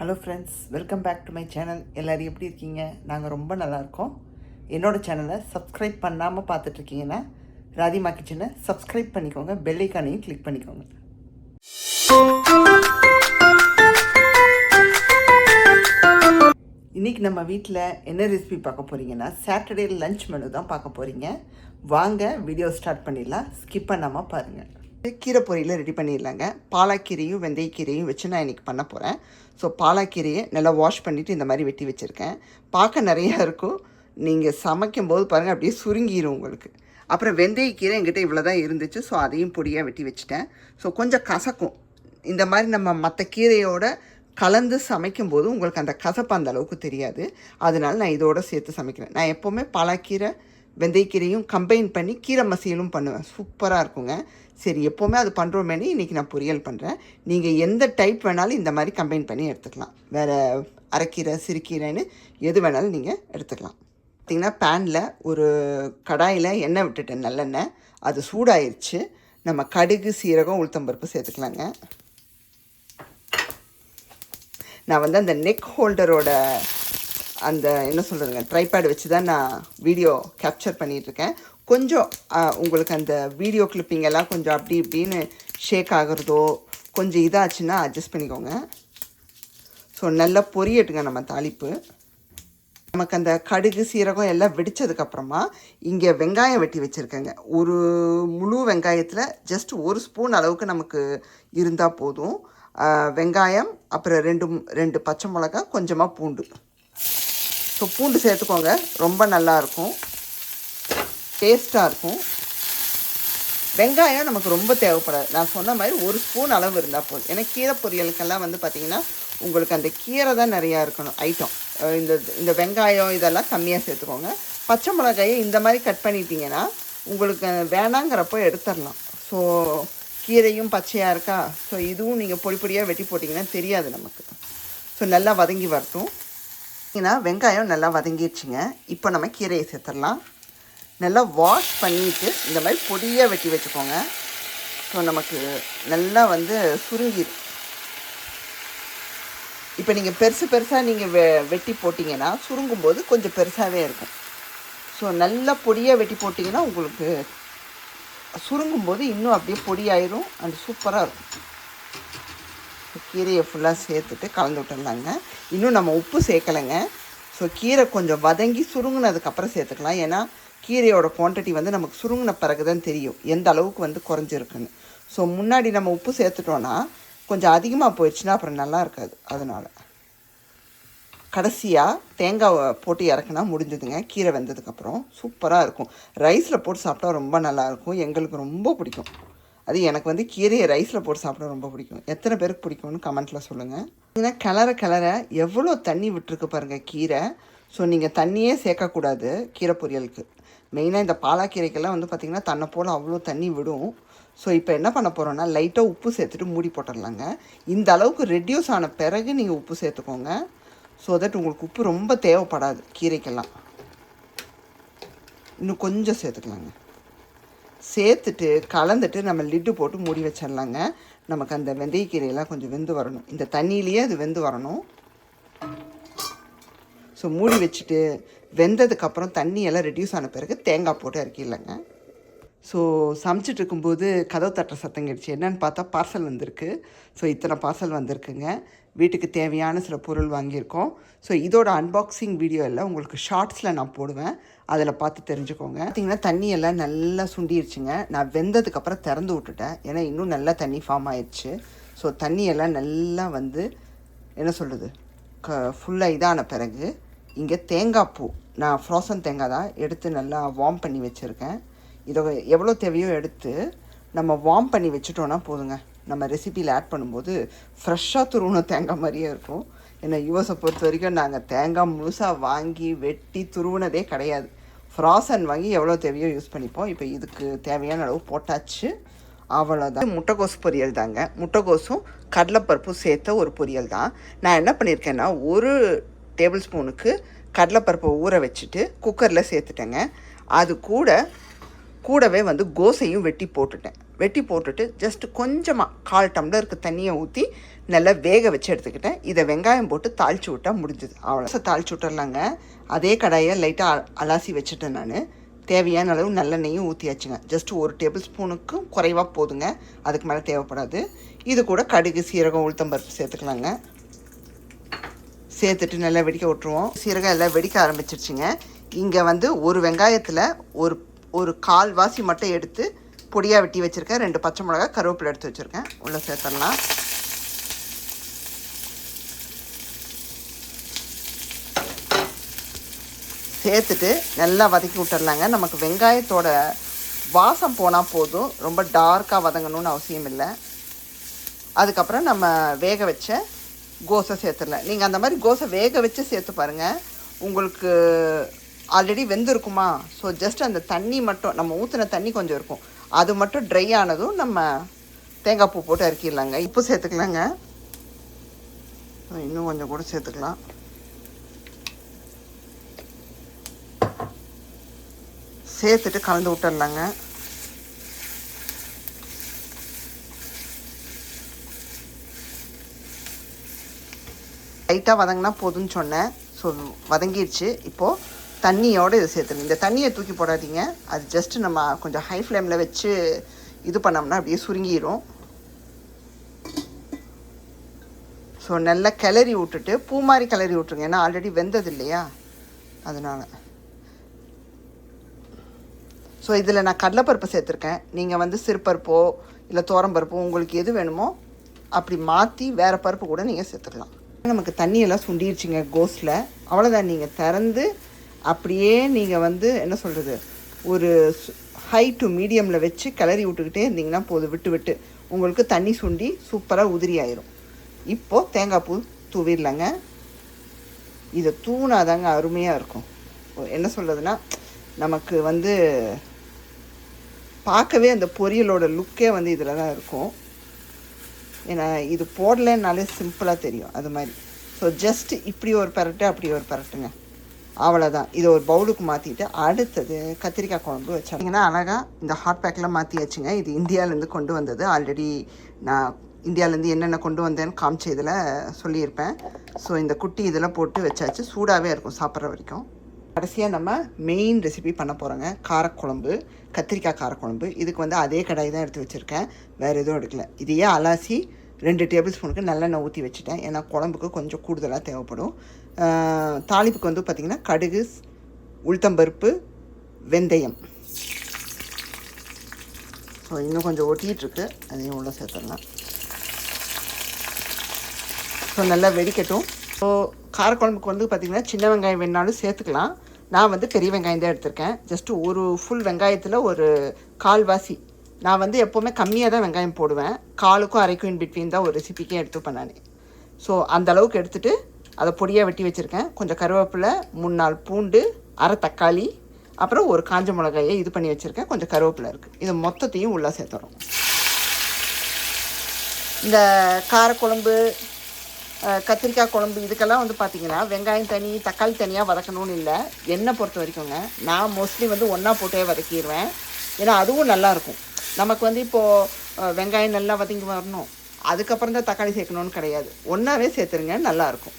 Hello friends welcome back to my channel எல்லோரும் எப்படி இருக்கீங்க? நாங்கள் ரொம்ப நல்லாயிருக்கோம் என்னோடய சேனலை சப்ஸ்கிரைப் பண்ணாமல் பார்த்துட்ருக்கீங்கன்னா ராதிமா கிச்சனை சப்ஸ்கிரைப் பண்ணிக்கோங்க. பெல்லைக்கானையும் கிளிக் பண்ணிக்கோங்க. இன்றைக்கி நம்ம வீட்டில் என்ன ரெசிபி பார்க்க போகிறீங்கன்னா சாட்டர்டே லஞ்ச் மெனு தான் பார்க்க போகிறீங்க வாங்க வீடியோ ஸ்டார்ட் பண்ணிடலாம். ஸ்கிப் பண்ணாமல் பாருங்கள் கீரை பொரியலை ரெடி பண்ணிடலாங்க. பாலாக்கீரையும் வெந்தயக்கீரையும் வச்சு நான் இன்றைக்கி பண்ண போகிறேன் ஸோ பாலாக்கீரையை நல்லா வாஷ் பண்ணிவிட்டு இந்த மாதிரி வெட்டி வச்சுருக்கேன். பார்க்க நிறையா இருக்கும். நீங்கள் சமைக்கும் போது பாருங்கள் அப்படியே சுருங்கிடும் உங்களுக்கு. அப்புறம் வெந்தயக்கீரை என்கிட்ட இவ்வளோ தான் இருந்துச்சு. ஸோ அதையும் பொடியாக வெட்டி வச்சுட்டேன். ஸோ கொஞ்சம் கசக்கும். இந்த மாதிரி நம்ம மற்ற கீரையோட கலந்து சமைக்கும்போது உங்களுக்கு அந்த கசப்பு அந்த அளவுக்கு தெரியாது. அதனால நான் இதோட சேர்த்து சமைக்கிறேன். நான் எப்போவுமே பாலாக்கீரை வெந்தயக்கீரையும் கம்பைன் பண்ணி கீரை மசியலும் பண்ணுவேன். சூப்பராக இருக்குங்க. சரி எப்போவுமே அது பண்ணுறோமேனே இன்றைக்கி நான் பொரியல் பண்ணுறேன் நீங்கள் எந்த டைப் வேணாலும் இந்த மாதிரி கம்பைன் பண்ணி எடுத்துக்கலாம். வேறு அரைக்கீரை சிறுக்கீரைன்னு எது வேணாலும் நீங்கள் எடுத்துக்கலாம். பார்த்திங்கன்னா பேனில் ஒரு கடாயில் எண்ணெய் விட்டுட்டேன் நல்லெண்ணெய் அது சூடாயிருச்சு. நம்ம கடுகு சீரகம் உளுத்தம்பருப்பு சேர்த்துக்கலாங்க. நான் வந்து அந்த நெக் ஹோல்டரோட அந்த என்ன சொல்கிறதுங்க ட்ரைபேட் வச்சு தான் நான் வீடியோ கேப்சர் பண்ணிகிட்ருக்கேன் கொஞ்சம் உங்களுக்கு அந்த வீடியோ கிளிப்பிங் எல்லாம் கொஞ்சம் அப்படி இப்படின்னு ஷேக் ஆகிறதோ கொஞ்சம் இதாச்சுன்னா அட்ஜஸ்ட் பண்ணிக்கோங்க. ஸோ நல்லா பொரியட்டுங்க நம்ம தாளிப்பு. நமக்கு அந்த கடுகு சீரகம் எல்லாம் வெடித்ததுக்கப்புறமா இங்கே வெங்காயம் வெட்டி வச்சுருக்கேங்க. ஒரு முழு வெங்காயத்தில் ஜஸ்ட் ஒரு ஸ்பூன் அளவுக்கு நமக்கு இருந்தால் போதும். வெங்காயம் அப்புறம் ரெண்டு ரெண்டு பச்சை மிளகா கொஞ்சமாக பூண்டு. ஸோ பூண்டு சேர்த்துக்கோங்க. ரொம்ப நல்லாயிருக்கும் டேஸ்ட்டாக இருக்கும். வெங்காயம் நமக்கு ரொம்ப தேவைப்படாது. நான் சொன்ன மாதிரி ஒரு ஸ்பூன் அளவு இருந்தால் போதும். ஏன்னா கீரை பொரியலுக்கெல்லாம் வந்து பார்த்திங்கன்னா உங்களுக்கு அந்த கீரை தான் நிறையா இருக்கணும் ஐட்டம். இந்த இந்த வெங்காயம் இதெல்லாம் கம்மியாக சேர்த்துக்கோங்க. பச்சை மிளகாயை இந்த மாதிரி கட் பண்ணிட்டீங்கன்னா உங்களுக்கு வேணாங்கிறப்போ எடுத்துடலாம். ஸோ கீரையும் பச்சையாக இருக்கா? ஸோ இதுவும் நீங்கள் பொடி பொடியாக வெட்டி போட்டிங்கன்னா தெரியாது நமக்கு. ஸோ நல்லா வதங்கி வரட்டும். ஏன்னா வெங்காயம் நல்லா வதங்கிடுச்சுங்க. இப்போ நம்ம கீரையை சேர்த்துடலாம். நல்லா வாஷ் பண்ணிவிட்டு இந்த மாதிரி பொடியாக வெட்டி வச்சுக்கோங்க. ஸோ நமக்கு நல்லா வந்து சுருங்கிடும் இப்போ நீங்கள் பெருசு பெருசாக நீங்கள் வெ வெட்டி போட்டிங்கன்னா சுருங்கும்போது கொஞ்சம் பெருசாகவே இருக்கும். ஸோ நல்லா பொடியாக வெட்டி போட்டிங்கன்னா உங்களுக்கு சுருங்கும்போது இன்னும் அப்படியே பொடியாயிரும். அண்ட் சூப்பராக இருக்கும். கீரையை ஃபுல்லாக சேர்த்துட்டு கலந்து விட்டுடலாங்க. இன்னும் நம்ம உப்பு சேர்க்கலைங்க. ஸோ கீரை கொஞ்சம் வதங்கி சுருங்கினதுக்கப்புறம் சேர்த்துக்கலாம். ஏன்னா கீரையோட குவான்டிட்டி வந்து நமக்கு சுருங்கின பிறகு தான் தெரியும். எந்த அளவுக்கு வந்து குறைஞ்சிருக்குன்னு. ஸோ முன்னாடி நம்ம உப்பு சேர்த்துட்டோன்னா கொஞ்சம் அதிகமாக போயிடுச்சுன்னா அப்புறம் நல்லா இருக்காது. அதனால். கடைசியாக தேங்காய் போட்டு இறக்குனா முடிஞ்சதுங்க. கீரை வெந்ததுக்கப்புறம் சூப்பராக இருக்கும். ரைஸில் போட்டு சாப்பிட்டா ரொம்ப நல்லாயிருக்கும் எங்களுக்கு ரொம்ப பிடிக்கும். அது எனக்கு வந்து கீரையை ரைஸில் போட்டு சாப்பிட ரொம்ப பிடிக்கும். எத்தனை பேருக்கு பிடிக்கும்னு கமெண்ட்டில் சொல்லுங்கள் ஏன்னா கிளற கிளற எவ்வளோ தண்ணி விட்டுருக்கு பாருங்கள் கீரை. ஸோ நீங்கள் தண்ணியே சேர்க்கக்கூடாது கீரை பொரியலுக்கு. மெயினாக இந்த பாலாக்கீரைக்கெல்லாம் வந்து பார்த்திங்கன்னா தன்னை போல் அவ்வளோ தண்ணி விடும். ஸோ இப்போ என்ன பண்ண போகிறோன்னா லைட்டாக உப்பு சேர்த்துட்டு மூடி போட்டுடலாங்க இந்த அளவுக்கு ரெடியூஸ் ஆன பிறகு நீங்கள் உப்பு சேர்த்துக்கோங்க. ஸோ தட் உங்களுக்கு உப்பு ரொம்ப தேவைப்படாது கீரைக்கெல்லாம். இன்னும் கொஞ்சம் சேர்த்துக்கலாங்க. சேர்த்துட்டு கலந்துட்டு நம்ம லிட்டு போட்டு மூடி வச்சிடலாங்க. நமக்கு அந்த வெந்தயக்கீரையெல்லாம் கொஞ்சம் வெந்து வரணும். இந்த தண்ணியிலேயே அது வெந்து வரணும். ஸோ மூடி வச்சுட்டு வெந்ததுக்கப்புறம் தண்ணியெல்லாம் ரெடியூஸ் ஆன பிறகு தேங்காய் போட்டு இறக்கிடலாங்க. ஸோ சமைச்சிட்டு இருக்கும்போது கதவு தட்டுற சத்தம் கிடச்சி என்னென்னு பார்த்தா பார்சல் வந்திருக்கு. ஸோ இத்தனை பார்சல் வந்திருக்குங்க. வீட்டுக்கு தேவையான சில பொருள் வாங்கியிருக்கோம். ஸோ இதோட அன்பாக்சிங் வீடியோ எல்லாம் உங்களுக்கு ஷார்ட்ஸில் நான் போடுவேன். அதில் பார்த்து தெரிஞ்சுக்கோங்க. பார்த்தீங்கன்னா தண்ணியெல்லாம் நல்லா சுண்டிருச்சுங்க. நான் வெந்ததுக்கப்புறம் திறந்து விட்டுட்டேன். ஏன்னா இன்னும் நல்லா தண்ணி ஃபார்ம் ஆயிடுச்சு ஸோ தண்ணியெல்லாம் நல்லா வந்து என்ன சொல்கிறது க ஃபுல்லாக இதான பிறகு இங்கே தேங்காய் பூ. நான் ஃப்ரோசன் தேங்காய் தான் எடுத்து நல்லா வார்ம் பண்ணி வச்சுருக்கேன். இதை எவ்வளோ தேவையோ எடுத்து நம்ம வார்ம் பண்ணி வச்சுட்டோன்னா போதுங்க. நம்ம ரெசிபியில் ஆட் பண்ணும்போது ஃப்ரெஷ்ஷாக துருவின தேங்காய் மாதிரியே இருக்கும். ஏன்னா யுஎஸை பொறுத்த வரைக்கும் நாங்கள் தேங்காய் முழுசாக வாங்கி வெட்டி துருவினதே கிடையாது. ஃப்ராசன் வாங்கி எவ்வளோ தேவையோ யூஸ் பண்ணிப்போம். இப்போ இதுக்கு தேவையான அளவு போட்டாச்சு. அவ்வளோதான் முட்டைக்கோஸ் பொரியல் தாங்க. முட்டைகோசும் கடலைப்பருப்பும் சேர்த்த ஒரு பொரியல் தான். நான் என்ன பண்ணியிருக்கேன்னா ஒரு டேபிள் ஸ்பூனுக்கு கடலைப்பருப்பை ஊற வச்சுட்டு குக்கரில் சேர்த்துட்டேங்க. அது கூட கூடவே வந்து கோசையும் வெட்டி போட்டுட்டேன். வெட்டி போட்டுட்டு ஜஸ்ட் கொஞ்சமாக கால் டம்ளருக்கு தண்ணியை ஊற்றி நல்லா வேக வச்சு எடுத்துக்கிட்டேன். இதை வெங்காயம் போட்டு தாளிச்சு விட்டா முடிஞ்சுது. அவ்வளோ தாளிச்சு விட்டுறலாங்க. அதே கடாயை லைட்டாக அலாசி வச்சுட்டேன் நான். தேவையான அளவு நல்லெண்ணெயும் ஊற்றியாச்சுங்க ஜஸ்ட் ஒரு டேபிள் ஸ்பூனுக்கும் குறைவாக போதுங்க. அதுக்கு மேலே தேவைப்படாது. இது கூட கடுகு சீரகம் உளுத்தம்பருப்பு சேர்த்துக்கலாங்க. சேர்த்துட்டு நல்லா வெடிக்க விட்ருவோம் சீரகம் எல்லாம் வெடிக்க ஆரம்பிச்சிருச்சுங்க. இங்கே வந்து ஒரு வெங்காயத்தில் ஒரு ஒரு கால் வாசி மட்டும் எடுத்து பொடியாக வெட்டி வச்சுருக்கேன். ரெண்டு பச்சை மிளகா கருவேப்பிலை எடுத்து வச்சுருக்கேன். உள்ளே சேர்த்துடலாம். சேர்த்துட்டு நல்லா வதக்கி விட்டுடலாங்க நமக்கு வெங்காயத்தோட வாசம் போனால் போதும். ரொம்ப டார்க்காக வதங்கணும்னு அவசியம் இல்லை. அதுக்கப்புறம் நம்ம வேக வச்ச கோசை சேர்த்துடலாம். நீங்கள் அந்த மாதிரி கோசை வேக வச்சு சேர்த்து பாருங்கள் உங்களுக்கு ஆல்ரெடி வெந்திருக்குமா? ஸோ ஜஸ்ட் அந்த தண்ணி மட்டும் நம்ம ஊற்றின தண்ணி கொஞ்சம் இருக்கும். அது மட்டும் ட்ரை ஆனதும் நம்ம தேங்காய் பூ போட்டு இறக்கிடலாங்க உப்பு சேர்த்துக்கலாங்க. இன்னும் கொஞ்சம் கூட சேர்த்துக்கலாம். சேர்த்துட்டு கலந்து விட்டுடலாங்க. லைட்டாக வதங்கினா போதும்னு சொன்னேன். ஸோ வதங்கிடுச்சு இப்போது தண்ணியோடு இதை சேர்த்துருங்க. இந்த தண்ணியை தூக்கி போடாதீங்க. அது ஜஸ்ட் நம்ம கொஞ்சம் ஹை ஃப்ளேமில் வச்சு இது பண்ணோம்னா அப்படியே சுருங்கிடும் ஸோ நல்லா கிளறி விட்டுட்டு பூ மாதிரி கிளறி விட்ருங்க ஏன்னா ஆல்ரெடி வெந்தது இல்லையா? அதனால். ஸோ இதில் நான் கடலைப்பருப்பு சேர்த்துருக்கேன். நீங்கள் வந்து சிறுபருப்போ இல்லை தோரம்பருப்போ உங்களுக்கு எது வேணுமோ அப்படி மாற்றி வேறு பருப்பு கூட நீங்கள் சேர்த்துக்கலாம். நமக்கு தண்ணியெல்லாம் சுண்டிருச்சுங்க கோஸில். அவ்வளோதான் நீங்கள் திறந்து அப்படியே நீங்கள் வந்து என்ன சொல்கிறது ஒரு ஹை டு மீடியமில் வச்சு கிளறி விட்டுக்கிட்டே இருந்தீங்கன்னா போதும் விட்டு விட்டு உங்களுக்கு தண்ணி சுண்டி சூப்பராக உதிரி ஆயிரும். இப்போது தேங்காய் பூ தூவிடலாங்க. இதை தூணாதாங்க அருமையாக இருக்கும். என்ன சொல்கிறதுனா நமக்கு வந்து பார்க்கவே அந்த பொரியலோட லுக்கே வந்து இதில் தான் இருக்கும். ஏன்னா இது போடலைன்னாலே சிம்பிளாக தெரியும் அது மாதிரி. ஸோ ஜஸ்ட் இப்படி ஒரு பரட்டு அப்படி ஒரு பரட்டுங்க. அவ்வளோதான் இதை ஒரு பவுலுக்கு மாற்றிட்டு அடுத்தது கத்திரிக்காய் குழம்பு வச்சாங்கன்னா அழகாக இந்த ஹாட் பேக்கில் மாற்றியாச்சுங்க இது இந்தியாவிலேருந்து கொண்டு வந்தது. ஆல்ரெடி நான் இந்தியாவிலேருந்து என்னென்ன கொண்டு வந்தேன்னு காமிச்ச இதில் சொல்லியிருப்பேன். ஸோ இந்த குட்டி இதெல்லாம் போட்டு வச்சாச்சு. சூடாகவே இருக்கும் சாப்பிட்ற வரைக்கும். கடைசியாக நம்ம மெயின் ரெசிபி பண்ண போகிறோங்க காரக்குழம்பு கத்திரிக்காய் காரக்குழம்பு. இதுக்கு வந்து அதே கடாய் தான் எடுத்து வச்சுருக்கேன். வேறு எதுவும் எடுக்கல. இதையே அலாசி ரெண்டு டேபிள் ஸ்பூனுக்கு நல்லெண்ணெய் ஊற்றி வச்சுட்டேன். ஏன்னா குழம்புக்கு கொஞ்சம் கூடுதலாக தேவைப்படும். தாளிப்புக்கு வந்து பார்த்திங்கன்னா கடுகு உளுத்தம்பருப்பு வெந்தயம். ஸோ இன்னும் கொஞ்சம் ஒட்டிகிட்ருக்கு. அதையும் உள்ளே சேர்த்துடலாம். ஸோ நல்லா வெடிக்கட்டும். ஸோ காரக்குழம்புக்கு வந்து பார்த்திங்கன்னா சின்ன வெங்காயம் வேணாலும் சேர்த்துக்கலாம். நான் வந்து பெரிய வெங்காயம் தான் எடுத்திருக்கேன். ஜஸ்ட்டு ஒரு ஃபுல் வெங்காயத்தில் ஒரு கால்வாசி நான் வந்து எப்போவுமே கம்மியாக தான் வெங்காயம் போடுவேன். காலுக்கும் அரைக்கும் இன் பிட்வீன் தான் ஒரு ரெசிபிக்கே எடுத்துப்பேன் நான். ஸோ அந்த அளவுக்கு எடுத்துகிட்டு அதை பொடியாக வெட்டி வச்சுருக்கேன். கொஞ்சம் கருவேப்பிலை மூணு நாள் பூண்டு அரை தக்காளி அப்புறம் ஒரு காஞ்ச மிளகாயை இது பண்ணி வச்சுருக்கேன். கொஞ்சம் கருவேப்பிலை இருக்குது இது மொத்தத்தையும் உள்ளே சேர்த்துறோம் இந்த காரக்குழம்பு கத்திரிக்காய் குழம்பு இதுக்கெல்லாம் வந்து பார்த்திங்கன்னா வெங்காயம் தனி தக்காளி தனியாக வதக்கணும்னு இல்லை. என்னை பொறுத்த வரைக்குங்க நான் மோஸ்ட்லி வந்து ஒன்றா போட்டே வதக்கிடுவேன் ஏன்னா அதுவும் நல்லாயிருக்கும் நமக்கு வந்து இப்போது வெங்காயம் நல்லா வதங்கி வரணும். அதுக்கப்புறம் தான் தக்காளி சேர்க்கணும்னு கிடையாது. ஒன்றாவே சேர்த்துருங்க நல்லாயிருக்கும்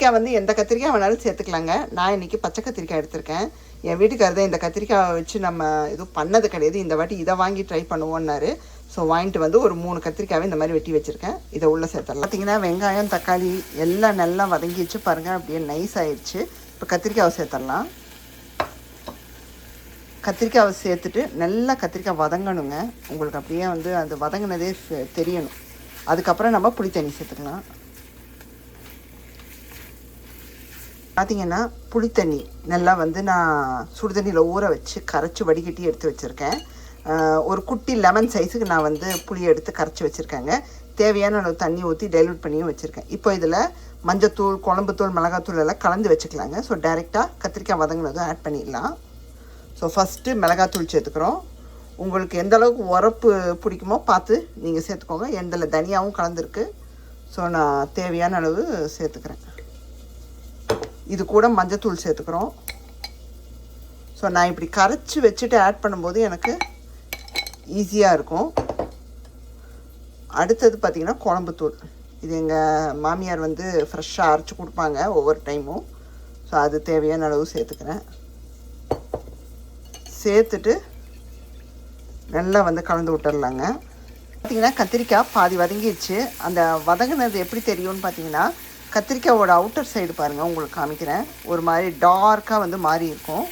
கத்திரிக்காய் வந்து எந்த கத்திரிக்காய் வேணாலும் சேர்த்துக்கலாங்க. நான் இன்றைக்கி பச்சை கத்திரிக்காய் எடுத்திருக்கேன். என் வீட்டுக்காரர் தான் இந்த கத்திரிக்காய் வச்சு நம்ம எதுவும் பண்ணது கிடையாது. இந்த வாட்டி இதை வாங்கி ட்ரை பண்ணுவோன்னாரு ஸோ வாங்கிட்டு வந்து ஒரு மூணு கத்திரிக்காவே இந்த மாதிரி வெட்டி வச்சுருக்கேன். இதை உள்ளே சேர்த்துடலாம். பார்த்தீங்கன்னா வெங்காயம் தக்காளி எல்லாம் நல்லா வதங்கிச்சு பாருங்கள் அப்படியே நைஸ் ஆயிடுச்சு. இப்போ கத்திரிக்காவை சேர்த்துடலாம். கத்திரிக்காவை சேர்த்துட்டு நல்லா கத்திரிக்காய் வதங்கணுங்க. உங்களுக்கு அப்படியே வந்து அது வதங்கினதே தெரியணும். அதுக்கப்புறம் நம்ம புளி தண்ணி சேர்த்துக்கலாம். பார்த்திங்கன்னா புளித்தண்ணி நல்லா வந்து நான் சுடுதண்ணியில் ஊற வச்சு கரைச்சி வடிகட்டி எடுத்து வச்சுருக்கேன். ஒரு குட்டி லெமன் சைஸுக்கு நான் வந்து புளி எடுத்து கரைச்சி வச்சுருக்கேங்க. தேவையான அளவு தண்ணி ஊற்றி டைலூட் பண்ணியும் வச்சுருக்கேன். இப்போ இதில் மஞ்சத்தூள் குழம்புத்தூள் மிளகாத்தூள் எல்லாம் கலந்து வச்சுக்கலாங்க. ஸோ டைரெக்டாக கத்திரிக்காய் வதங்கினதும் ஆட் பண்ணிடலாம். ஸோ ஃபஸ்ட்டு மிளகாத்தூள் சேர்த்துக்கிறோம். உங்களுக்கு எந்த அளவுக்கு உரப்பு பிடிக்குமோ பார்த்து நீங்கள் சேர்த்துக்கோங்க. எந்தில் தனியாகவும் கலந்துருக்கு. ஸோ நான் தேவையான அளவு சேர்த்துக்கிறேன். இது கூட மஞ்சத்தூள் சேர்த்துக்கிறோம். ஸோ நான் இப்படி கரைச்சி வச்சுட்டு ஆட் பண்ணும்போது எனக்கு ஈஸியாக இருக்கும். அடுத்தது பார்த்திங்கன்னா குழம்புத்தூள். இது எங்கள் மாமியார் வந்து ஃப்ரெஷ்ஷாக அரைச்சி கொடுப்பாங்க ஒவ்வொரு டைமும் ஸோ அது தேவையான அளவு சேர்த்துக்கிறேன். சேர்த்துட்டு நல்லா வந்து கலந்து விட்டுடலாங்க பார்த்தீங்கன்னா கத்திரிக்காய் பாதி வதங்கிடுச்சு அந்த வதங்கினது எப்படி தெரியும்னு பார்த்தீங்கன்னா கத்திரிக்காயோட அவுட்டர் சைடு பாருங்கள் உங்களுக்கு காமிக்கிறேன். ஒரு மாதிரி டார்க்காக வந்து மாறி இருக்கும்.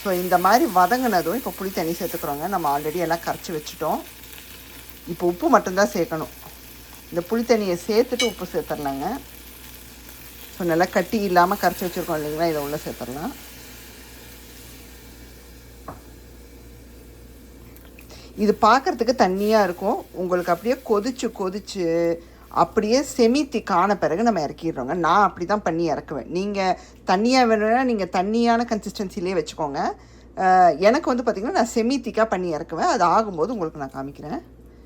ஸோ இந்த மாதிரி வதங்கினதும் இப்போ புளி தண்ணி சேர்த்துக்கிறோங்க. நம்ம ஆல்ரெடி எல்லாம் கரைச்சி வச்சுட்டோம். இப்போ உப்பு மட்டும்தான் சேர்க்கணும். இந்த புளி தண்ணியை சேர்த்துட்டு உப்பு சேர்த்துடலாங்க. ஸோ நல்லா கட்டி இல்லாமல் கரைச்சி வச்சுருக்கோம் இல்லைங்களா? இதை உள்ளே சேர்த்துடலாம். இது பார்க்குறதுக்கு தண்ணியாக இருக்கும். உங்களுக்கு அப்படியே கொதிச்சு கொதிச்சு அப்படியே செமி திக்கான பிறகு நம்ம இறக்கிடுறோங்க. நான் அப்படி தான் பண்ணி இறக்குவேன். நீங்கள் தண்ணியாக வேணும்னா நீங்கள் தண்ணியான கன்சிஸ்டன்சிலே வச்சுக்கோங்க. எனக்கு வந்து பார்த்திங்கன்னா நான் செமி திக்காக பண்ணி இறக்குவேன். அது ஆகும்போது உங்களுக்கு நான் காமிக்கிறேன்.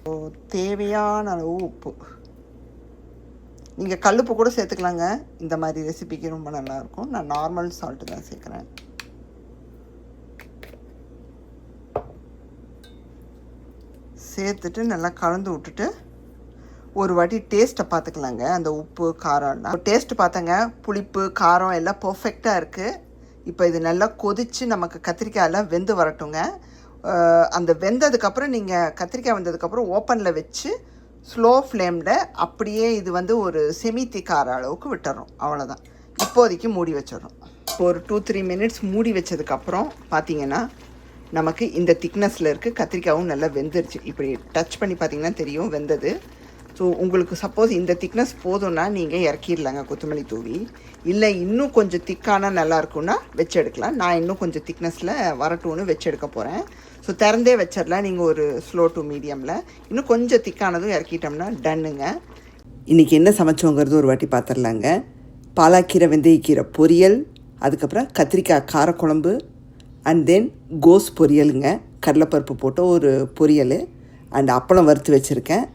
ஓ தேவையான அளவு உப்பு. நீங்கள் கல்லுப்பு கூட சேர்த்துக்கலாங்க. இந்த மாதிரி ரெசிபிக்கு ரொம்ப நல்லாயிருக்கும். நான் நார்மல் சால்ட்டு தான் சேர்க்குறேன். சேர்த்துட்டு நல்லா கலந்து விட்டுட்டு ஒரு வாட்டி டேஸ்ட்டை பார்த்துக்கலாங்க. அந்த உப்பு காரம்லாம். டேஸ்ட் பார்த்தங்க. புளிப்பு காரம் எல்லாம் பர்ஃபெக்டாக இருக்குது இப்போ இது நல்லா கொதித்து நமக்கு கத்திரிக்காயெல்லாம் வெந்து வரட்டுங்க. அந்த வெந்ததுக்கப்புறம் நீங்கள் கத்திரிக்காய் வெந்ததுக்கப்புறம் ஓப்பனில் வச்சு ஸ்லோ ஃப்ளேமில் அப்படியே இது வந்து ஒரு செமி திக்கார அளவுக்கு விட்டுறோம் அவ்வளோதான் இப்போதைக்கு மூடி வச்சிடறோம். ஒரு டூ த்ரீ மினிட்ஸ் மூடி வச்சதுக்கப்புறம் பார்த்தீங்கன்னா நமக்கு இந்த திக்னஸில் இருக்குது கத்திரிக்காயும் நல்லா வெந்துருச்சு. இப்படி டச் பண்ணி பார்த்தீங்கன்னா தெரியும் வெந்தது. ஸோ உங்களுக்கு சப்போஸ் இந்த திக்னஸ் போதும்னா நீங்கள் இறக்கிடலாங்க கொத்தமல்லி தூவி. இல்லை இன்னும் கொஞ்சம் திக்கான நல்லா இருக்கும்னா வச்சு எடுக்கலாம் நான் இன்னும் கொஞ்சம் திக்னஸில் வரட்டும்னு வச்சு எடுக்க போகிறேன் ஸோ திறந்தே வச்சிடலாம். நீங்கள் ஒரு ஸ்லோ டு மீடியமில் இன்னும் கொஞ்சம் திக்கானதும் இறக்கிட்டோம்னா டன்னுங்க இன்றைக்கி என்ன சமைச்சோங்கிறது ஒரு வாட்டி பார்த்துடலாங்க பாலாக்கீரை வெந்தயக்கீரை பொரியல் அதுக்கப்புறம் கத்திரிக்காய் காரக்குழம்பு அண்ட் தென் கோஸ் பொரியலுங்க. கடலைப்பருப்பு போட்ட ஒரு பொரியல் அண்ட் அப்பளம் வறுத்து வச்சுருக்கேன்.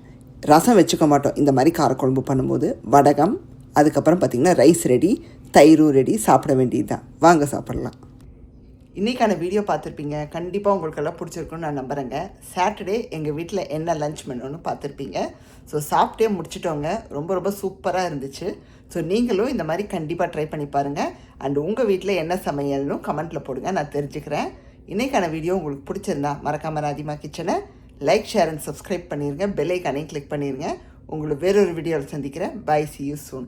ரசம் வச்சுக்க மாட்டோம். இந்த மாதிரி காரக்குழம்பு பண்ணும்போது வடகம் அதுக்கப்புறம் பார்த்திங்கன்னா ரைஸ் ரெடி தயிரும் ரெடி சாப்பிட வேண்டியது தான் வாங்க சாப்பிட்லாம். இன்றைக்கான வீடியோ பார்த்துருப்பீங்க. கண்டிப்பாக உங்களுக்கெல்லாம் பிடிச்சிருக்குன்னு நான் நம்புகிறேங்க சாட்டர்டே எங்கள் வீட்டில் என்ன லன்ச் மெனுன்னு பார்த்துருப்பீங்க. ஸோ சாப்பிட்டே முடிச்சிட்டோங்க. ரொம்ப ரொம்ப சூப்பராக இருந்துச்சு. ஸோ நீங்களும் இந்த மாதிரி கண்டிப்பாக ட்ரை பண்ணி பாருங்கள் அண்ட் உங்கள் வீட்டில் என்ன சமையல்னு கமெண்ட்டில் போடுங்க. நான் தெரிஞ்சுக்கிறேன். இன்றைக்கான வீடியோ உங்களுக்கு பிடிச்சிருந்தா மறக்காமல் ராதிமா கிச்சனை லைக் ஷேர் அண்ட் சப்ஸ்கிரைப் பண்ணிடுங்க பெல் ஐக்கானையும் கிளிக் பண்ணிடுங்க உங்களை வேறொரு வீடியோவில் சந்திக்கிறேன். By C you soon